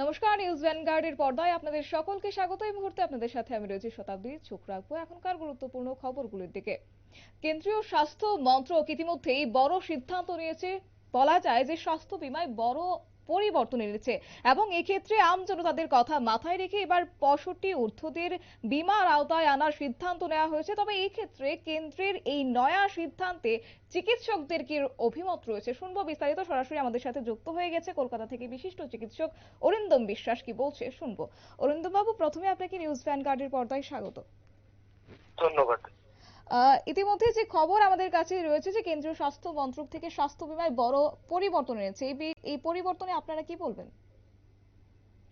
নমস্কার নিউজ ভ্যানগার্ডের পর্দায় আপনাদের সকলকে স্বাগত। এই মুহূর্তে আপনাদের সাথে আমি রয়েছি শতাব্দী। চোখ এখনকার গুরুত্বপূর্ণ খবরগুলির দিকে। কেন্দ্রীয় স্বাস্থ্য মন্ত্রক ইতিমধ্যেই বড় সিদ্ধান্ত নিয়েছে। বলা যায় যে স্বাস্থ্য বীমায় বড় পরিবর্তন এনেছে। এবং এক্ষেত্রে আম জনতাদের কথা মাথায় রেখে এবার পঁয়ষট্টি ঊর্ধ্বদের বিমার আওতায় আনার সিদ্ধান্ত নেওয়া হয়েছে। তবে এই ক্ষেত্রে কেন্দ্রের এই নয়া সিদ্ধান্তে চিকিৎসকদের কি অভিমত রয়েছে। শুনব বিস্তারিত। সরাসরি আমাদের সাথে যুক্ত হয়ে গেছে কলকাতা থেকে বিশিষ্ট চিকিৎসক অরিন্দম বিশ্বাস। কি বলছে? শুনব। অরিন্দম বাবু প্রথমে আপনাকে নিউজ ভ্যানগার্ডের পর্দায় স্বাগত। ধন্যবাদ। ইতিমধ্যে যে খবর আমাদের কাছে রয়েছে যে কেন্দ্রীয় স্বাস্থ্য মন্ত্রক থেকে স্বাস্থ্য বীমায় বড় পরিবর্তন এনেছে, এই পরিবর্তনে আপনারা কি বলবেন?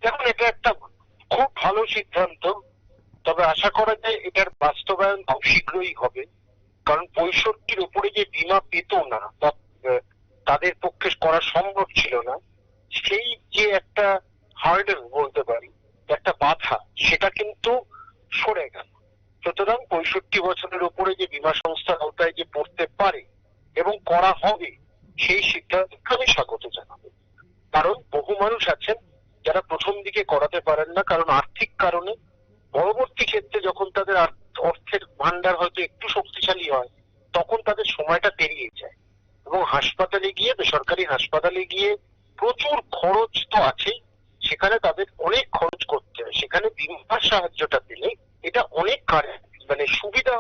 দেখুন, এটা একটা খুব ভালো সিদ্ধান্ত, তবে আশা করা যায় এটার বাস্তবায়ন খুব শীঘ্রই হবে, কারণ পঁয়ষট্টির উপরে যে বীমা পেত না তাদের পক্ষে করা সম্ভব ছিল না, সেই যে একটা হার্ডেল বলতে পারি, একটা বাধা, সেটা কিন্তু সরে গেল। সুতরাং পঁয়ষট্টি বছরের উপরে যে বীমা সংস্থার আওতায় যে পড়তে পারে এবং করা হবে, সেই সিদ্ধান্তকে আমি স্বাগত জানাব। কারণ বহু মানুষ আছেন যারা প্রথম দিকে করাতে পারেন না, কারণ আর্থিক কারণে পরবর্তী ক্ষেত্রে যখন তাদের অর্থের ভান্ডার হয়তো একটু শক্তিশালী হয়, তখন তাদের সময়টা পেরিয়ে যায়। এবং হাসপাতালে গিয়ে, বেসরকারি হাসপাতালে গিয়ে প্রচুর খরচ তো আছেই, সেখানে তাদের অনেক খরচ করতে হয়। সেখানে বিমার সাহায্যটা পেলে এটা অনেক মানে সুবিধা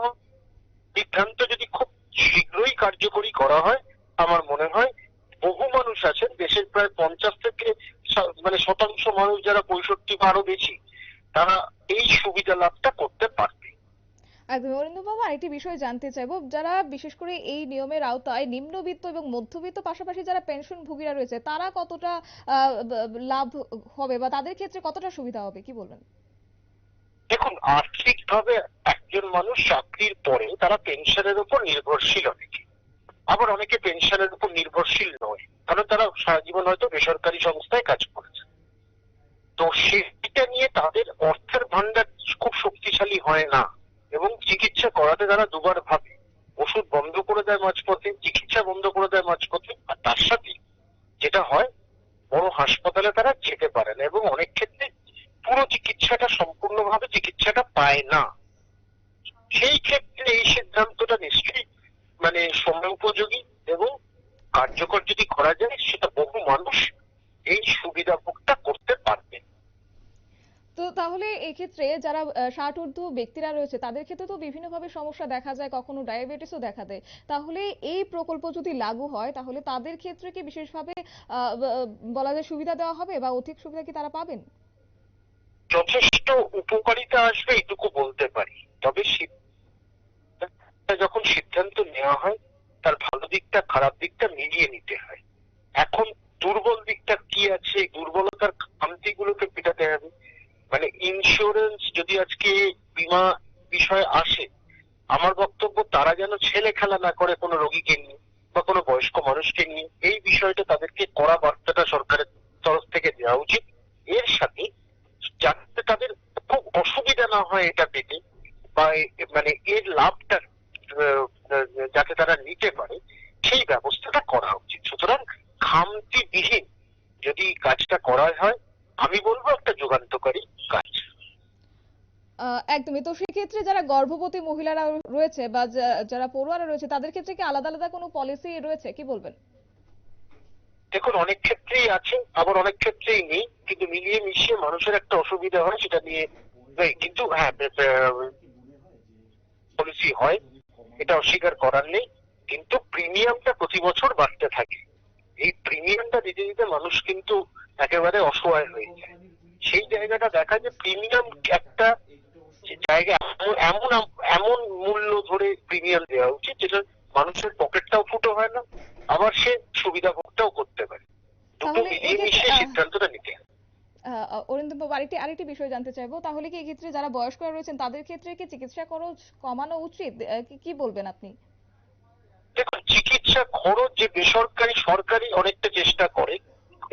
সিদ্ধান্ত যদি খুব শীঘ্রই কার্যকরী করা হয়, আমার মনে হয় বহু মানুষ আছেন, দেশের প্রায় পঞ্চাশ থেকে মানে শতাংশ মানুষ যারা পঁয়ষট্টি বা আরও বেশি, তারা এই সুবিধা লাভটা করতে পারবে। একদম। অরিন্দম বাবু, আরেকটি বিষয় জানতে চাইব। যারা বিশেষ করে এই নিয়মের আওতায় নিম্নবিত্ত এবং মধ্যবিত্ত পাশাপাশি যারা পেনশন ভোগীরা রয়েছে, তারা কতটা লাভ হবে বা তাদের ক্ষেত্রে কতটা সুবিধা হবে, কি বলবেন? দেখুন আর্থিক ভাবে একজন মানুষ চাকরির পরে তারা পেনশনের উপর নির্ভরশীল অনেকে। আবার অনেকে পেনশনের উপর নির্ভরশীল নয়, কারণ তারা সারা জীবন হয়তো বেসরকারি সংস্থায় কাজ করেছে। তো সেটা নিয়ে তাদের অর্থের ভান্ডার খুব শক্তিশালী হয় না এবং চিকিৎসা করাতে তারা দুবার ভাবে। ওষুধ বন্ধ করে দেয় মাঝপথে, চিকিৎসা বন্ধ করে দেয় মাঝপথে, আর তার সাথে যেটা হয়, বড় হাসপাতালে তারা যেতে পারে না এবং অনেক ক্ষেত্রে পুরো চিকিৎসাটা সম্পূর্ণভাবে চিকিৎসাটা পায় না। সেই ক্ষেত্রে এই সিদ্ধান্তটা নিশ্চয়ই মানে সময় উপযোগী এবং কার্যকর যদি করা যায়, সেটা বহু মানুষ এই সুবিধা ভোগটা করতে পারবে। তো তাহলে এক্ষেত্রে যারা ষাট ঊর্ধ্ব ব্যক্তিরা রয়েছে, তাদের ক্ষেত্রে তো বিভিন্নভাবে সমস্যা দেখা যায়, কখনো ডায়াবেটিসও দেখা দেয়। তাহলে এই প্রকল্প যদি লাগু হয়, তাহলে তাদের ক্ষেত্রে কি বিশেষভাবে বলা যায় সুবিধা দেওয়া হবে বা অধিক সুবিধা কি তারা পাবেন? যথেষ্ট উপকারিতা আসবে এটুকু বলতে পারি। তবে যখন সিদ্ধান্ত নেওয়া হয়, তার ভালো দিকটা, খারাপ দিকটা মিলিয়ে নিতে হয়। এখন দুর্বল দিকটা কি আছে, দুর্বলতার খামতিগুলোকে মেটাতে হবে। মানে ইন্স্যুরেন্স যদি আজকে বীমা বিষয় আসে, আমার বক্তব্য, তারা যেন ছেলে খেলা না করে কোনো রোগীকে নিয়ে বা কোনো বয়স্ক মানুষকে নিয়ে, এই বিষয়টা তাদেরকে কড়া বার্তাটা সরকারের তরফ থেকে দেওয়া উচিত। এর সাথে যাতে তাদের খুব অসুবিধা না হয় এটা পেতে বা মানে এর লাভটা যাতে তারা নিতে পারে, সেই ব্যবস্থাটা করা উচিত। সুতরাং খামতিবিহীন যদি কাজটা করা হয়, আমি বলব একটা যুগান্তকারী কাজ। একদমই। তো সেক্ষেত্রে যারা গর্ভবতী মহিলারা রয়েছে বা যারা পড়ুয়ারা রয়েছে, তাদের ক্ষেত্রে কি আলাদা আলাদা কোনো পলিসি রয়েছে? কি বলবেন? দেখুন, অনেক ক্ষেত্রেই আছে, আবার অনেক ক্ষেত্রেই নেই, কিন্তু মিলিয়ে মিশিয়ে মানুষের একটা অসুবিধা হয়, সেটা নিয়ে। কিন্তু হ্যাঁ পলিসি হয়, এটা অস্বীকার করার নেই, কিন্তু প্রিমিয়ামটা প্রতি বছর বাড়তে থাকে এই প্রিমিয়ামটা দিতে দিতে মানুষ কিন্তু একেবারে অসহায় হয়ে যায় সেই জায়গাটা দেখা যে প্রিমিয়াম একটা জায়গা এমন এমন মূল্য ধরে প্রিমিয়াম দেওয়া উচিত, যেটা মানুষের পকেটটাও ফুটো হয় না, আবার সে সুবিধা ভোগটাও করতে তাহলে সিদ্ধান্তটা নিতে। বাবু আরেকটি আরেকটি বিষয় জানতে চাইব। তাহলে কি এক্ষেত্রে যারা বয়স্করা রয়েছেন তাদের ক্ষেত্রে কি চিকিৎসা খরচ কমানো উচিত? কি বলবেন আপনি? দেখুন চিকিৎসা খরচ যে বেসরকারি সরকারি অনেকটা চেষ্টা করে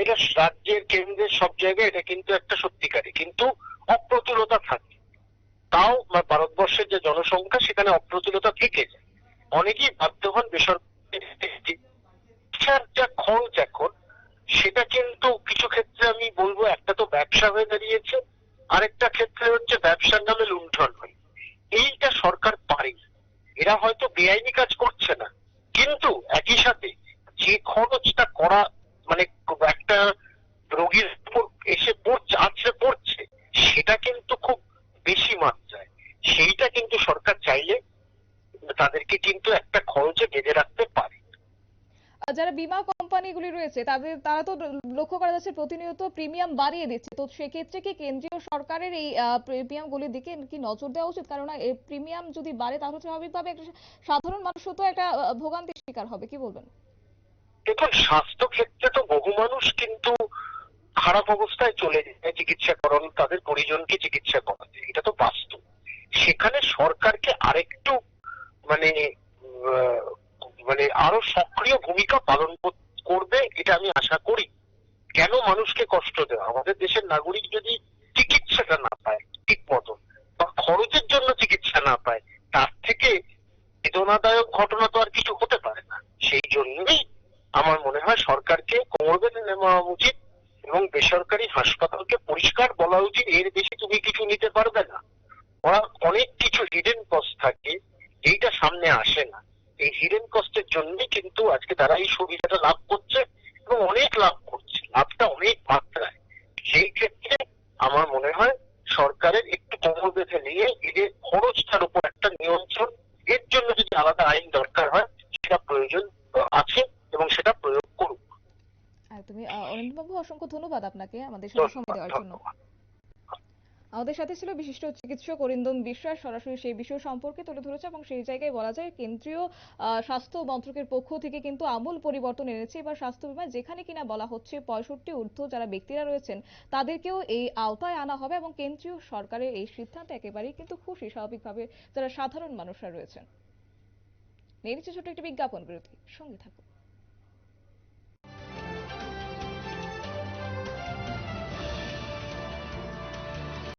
এটা রাজ্যের কেন্দ্রের সব জায়গায় এটা কিন্তু একটা সত্যিকারী কিন্তু অপ্রতুলতা থাকে। তাও ভারতবর্ষের যে জনসংখ্যা সেখানে অপ্রতুলতা থেকে যায়। অনেকেই বাধ্য হন বেসরকারি চিকিৎসার যা খরচ এখন সেটা কিন্তু কিছু ক্ষেত্রে আমি বলব একটা তো ব্যবসা হয়ে দাঁড়িয়েছে আরেকটা ক্ষেত্রে হচ্ছে ব্যবসার নামে লুণ্ঠন হয়। এইটা সরকার পারে এরা হয়তো বেআইনি কাজ করছে না। কিন্তু একই সাথে যে খরচটা করা মানে একটা রোগীর এসে পড়ছে, আছড়ে পড়ছে, সেটা কিন্তু খুব বেশি মাত্রায়। সেইটা কিন্তু সরকার চাইলে তাদেরকে কিন্তু একটা খরচে বেঁধে রাখতে পারে। যারা বীমা কোম্পানিগুলি রয়েছে, তাদের, তারা তো লক্ষ্য করা যাচ্ছে প্রতিনিয়ত প্রিমিয়াম বাড়িয়ে দিচ্ছে। তো সেক্ষেত্রে কি কেন্দ্রীয় সরকারের এই প্রিমিয়ামগুলির দিকে কি নজর দেওয়া উচিত? কারণ প্রিমিয়াম যদি বাড়ে, তাহলে স্বাভাবিকভাবে একটা সাধারণ মানুষও তো একটা ভোগান্তির শিকার হবে। কি বলবেন? দেখুন স্বাস্থ্য ক্ষেত্রে তো বহু মানুষ কিন্তু খারাপ অবস্থায় চলে যায় চিকিৎসা করানো তাদের পরিজনকে চিকিৎসা করাতে। এটা তো বাস্তব। সেখানে সরকারকে আরেকটু মানে মানে আরও সক্রিয় ভূমিকা পালন করবে, এটা আমি আশা করি। কেন মানুষকে কষ্ট দেওয়া? আমাদের দেশের নাগরিক যদি চিকিৎসাটা না পায়, ঠিক মতো বা খরচের জন্য চিকিৎসা না পায়, তার থেকে বেদনাদায়ক ঘটনা তো আর কিছু হতে পারে না। সেই জন্যই আমার মনে হয় সরকারকে কোমর বেঁধে নেওয়া উচিত এবং বেসরকারি হাসপাতালকে পরিষ্কার বলা উচিত, এর বেশি তুমি কিছু নিতে পারবে না। ওরা অনেক কিছু হিডেন কস্ট থাকে এইটা সামনে আসে না। এই হিডেন কস্টের জন্যই কিন্তু আজকে তারা এই সুবিধাটা লাভ করছে এবং অনেক লাভ অনেক মাত্রায়। সেই ক্ষেত্রে আমার মনে হয় সরকারের একটু কোমর বেঁধে নিয়ে এদের খরচটার উপর একটা নিয়ন্ত্রণ এর জন্য যদি আলাদা আইন দরকার হয় সেটা প্রয়োজন আছে এবং সেটা প্রয়োগ করুক। তুমি অনিন্দবাবু অসংখ্য ধন্যবাদ আপনাকে আমাদের সাথে সময় দেওয়ার জন্য। ধন্যবাদ। আমাদের সাথে ছিল বিশিষ্ট চিকিৎসক অরিন্দম বিশ্বাস। সরাসরি সেই বিষয় সম্পর্কে তুলে ধরেছে এবং সেই জায়গায় বলা যায় কেন্দ্রীয় স্বাস্থ্য মন্ত্রকের পক্ষ থেকে কিন্তু আমূল পরিবর্তন এনেছে। এবার স্বাস্থ্য বিমা যেখানে কিনা বলা হচ্ছে পঁয়ষট্টি ঊর্ধ্ব যারা ব্যক্তিরা রয়েছেন, তাদেরকেও এই আওতায় আনা হবে এবং কেন্দ্রীয় সরকারের এই সিদ্ধান্তে একেবারেই কিন্তু খুশি। স্বাভাবিকভাবে যারা সাধারণ মানুষরা রয়েছেন। নিয়ে নিচ্ছে ছোট্ট একটি বিজ্ঞাপন বিরতি। সঙ্গে থাকুন।